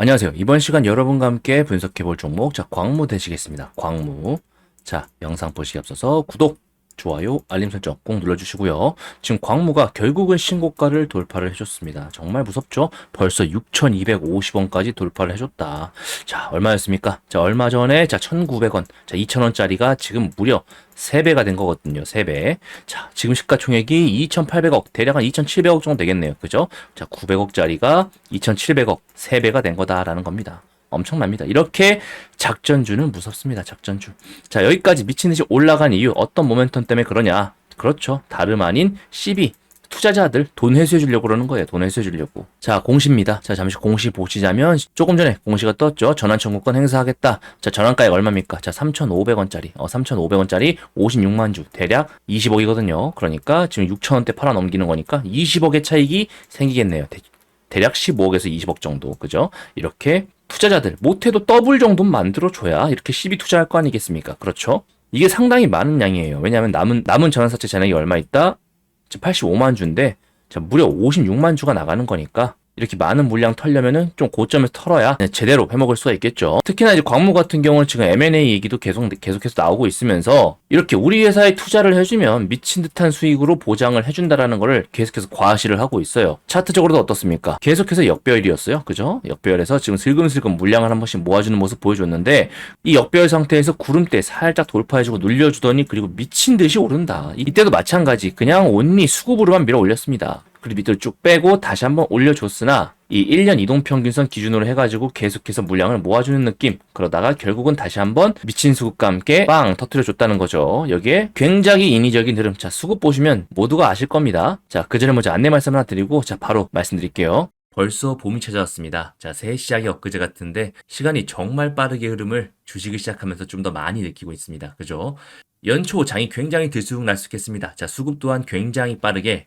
안녕하세요. 이번 시간 여러분과 함께 분석해 볼 종목, 자, 광무 되시겠습니다. 광무. 자, 영상 보시기 앞서서 구독, 좋아요, 알림 설정 꼭 눌러주시고요. 지금 광무가 결국은 신고가를 돌파를 해줬습니다. 정말 무섭죠? 벌써 6,250원까지 돌파를 해줬다. 자, 얼마였습니까? 자, 얼마 전에, 자, 1,900원, 자, 2,000원짜리가 지금 무려 3배가 된 거거든요. 3배. 자, 지금 시가총액이 2,800억, 대략 한 2,700억 정도 되겠네요. 그죠? 자, 900억짜리가 2,700억, 3배가 된 거다라는 겁니다. 엄청납니다. 이렇게 작전주는 무섭습니다. 작전주. 자, 여기까지 미친 듯이 올라간 이유 어떤 모멘텀 때문에 그러냐? 그렇죠. 다름 아닌 CB 투자자들 돈 회수해 주려고 그러는 거예요. 돈 회수해 주려고. 자, 공시입니다. 자, 잠시 공시 보시자면 조금 전에 공시가 떴죠. 전환 청구권 행사하겠다. 자, 전환가액 얼마입니까? 자, 3,500원짜리. 어, 3,500원짜리 56만 주. 대략 20억이거든요. 그러니까 지금 6,000원대 팔아 넘기는 거니까 20억의 차익이 생기겠네요. 대, 대략 15억에서 20억 정도. 그죠? 이렇게 투자자들 못해도 더블 정도는 만들어 줘야 이렇게 12 투자할 거 아니겠습니까? 그렇죠? 이게 상당히 많은 양이에요. 왜냐하면 남은 남은 전환사채 잔액이 얼마 있다? 지금 85만 주인데 자, 무려 56만 주가 나가는 거니까 이렇게 많은 물량 털려면은 좀 고점에서 털어야 네, 제대로 해먹을 수가 있겠죠. 특히나 이제 광무 같은 경우는 지금 M&A 얘기도 계속 계속해서 나오고 있으면서 이렇게 우리 회사에 투자를 해주면 미친 듯한 수익으로 보장을 해준다라는 거를 계속해서 과시를 하고 있어요. 차트적으로도 어떻습니까? 계속해서 역배열이었어요. 그죠? 역배열에서 지금 슬금슬금 물량을 한 번씩 모아주는 모습 보여줬는데 이 역배열 상태에서 구름대 살짝 돌파해주고 눌려주더니 그리고 미친 듯이 오른다. 이때도 마찬가지. 그냥 온리 수급으로만 밀어 올렸습니다. 그리고 밑으로 쭉 빼고 다시 한번 올려줬으나 이 1년 이동평균선 기준으로 해가지고 계속해서 물량을 모아주는 느낌 그러다가 결국은 다시 한번 미친 수급과 함께 빵 터트려줬다는 거죠 여기에 굉장히 인위적인 흐름 자 수급 보시면 모두가 아실 겁니다 자 그 전에 먼저 안내 말씀 하나 드리고 자 바로 말씀드릴게요 벌써 봄이 찾아왔습니다. 자, 새해 시작이 엊그제 같은데 시간이 정말 빠르게 흐름을 주식을 시작하면서 좀 더 많이 느끼고 있습니다. 그죠? 연초 장이 굉장히 들쑥날쑥했습니다. 자, 수급 또한 굉장히 빠르게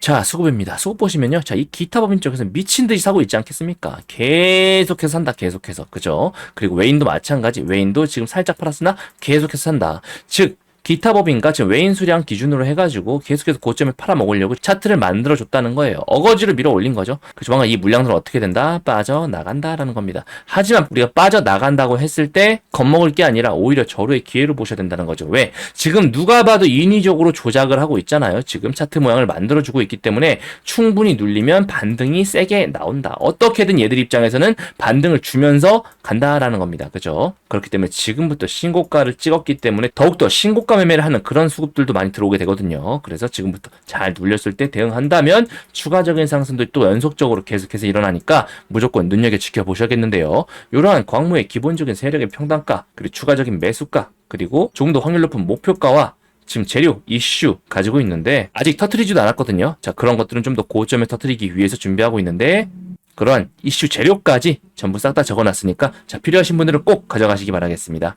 자, 수급입니다. 수급 보시면요. 자, 이 기타 법인 쪽에서 미친 듯이 사고 있지 않겠습니까? 계속해서 산다, 계속해서. 그죠? 그리고 웨인도 마찬가지. 웨인도 지금 살짝 팔았으나 계속해서 산다. 즉, 기타 법인과 지금 외인 수량 기준으로 해가지고 계속해서 고점에 팔아먹으려고 차트를 만들어줬다는 거예요. 어거지로 밀어 올린 거죠. 그 조만간 이 물량들은 어떻게 된다? 빠져나간다라는 겁니다. 하지만 우리가 빠져나간다고 했을 때 겁먹을 게 아니라 오히려 절호의 기회를 보셔야 된다는 거죠. 왜? 지금 누가 봐도 인위적으로 조작을 하고 있잖아요. 지금 차트 모양을 만들어주고 있기 때문에 충분히 눌리면 반등이 세게 나온다. 어떻게든 얘들 입장에서는 반등을 주면서 간다라는 겁니다. 그죠? 그렇기 때문에 지금부터 신고가를 찍었기 때문에 더욱더 신고가 매매를 하는 그런 수급들도 많이 들어오게 되거든요. 그래서 지금부터 잘 눌렸을 때 대응한다면 추가적인 상승도 또 연속적으로 계속해서 일어나니까 무조건 눈여겨 지켜보셔야겠는데요. 이러한 광무의 기본적인 세력의 평단가, 그리고 추가적인 매수가, 그리고 조금 더 확률 높은 목표가와 지금 재료, 이슈 가지고 있는데 아직 터트리지도 않았거든요. 자, 그런 것들은 좀 더 고점에 터트리기 위해서 준비하고 있는데 그러한 이슈 재료까지 전부 싹 다 적어놨으니까 자 필요하신 분들은 꼭 가져가시기 바라겠습니다.